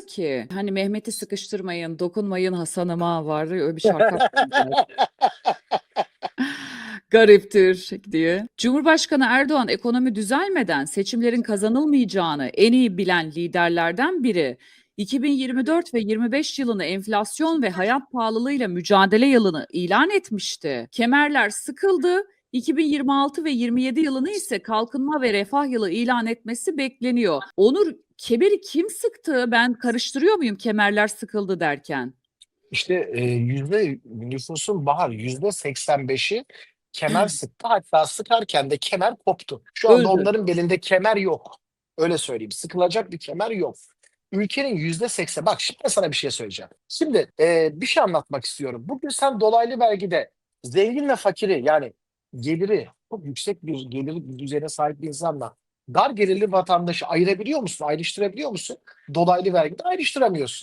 ki hani Mehmet'i sıkıştırmayın, dokunmayın Hasan'ıma var ya, öyle bir şarkı. Gariptir diye. Cumhurbaşkanı Erdoğan ekonomi düzelmeden seçimlerin kazanılmayacağını en iyi bilen liderlerden biri. 2024 ve 25 yılını enflasyon ve hayat pahalılığıyla mücadele yılını ilan etmişti. Kemerler sıkıldı. 2026 ve 27 yılını ise kalkınma ve refah yılı ilan etmesi bekleniyor. Onur kemeri kim sıktı? Ben karıştırıyor muyum kemerler sıkıldı derken? İşte e, yüzde nüfusun bahar yüzde 85'i kemer sıktı. Hatta sıkarken de kemer koptu. Şu anda Öldü. onların belinde kemer yok. Öyle söyleyeyim. Sıkılacak bir kemer yok. Ülkenin yüzde 80. Bak şimdi sana bir şey söyleyeceğim. Şimdi e, bir şey anlatmak istiyorum. Bugün sen dolaylı vergide zenginle fakiri yani geliri çok yüksek bir gelir düzeyine sahip bir insanla dar gelirli vatandaşı ayırabiliyor musun? Ayrıştırabiliyor musun? Dolaylı vergide ayrıştıramıyorsun.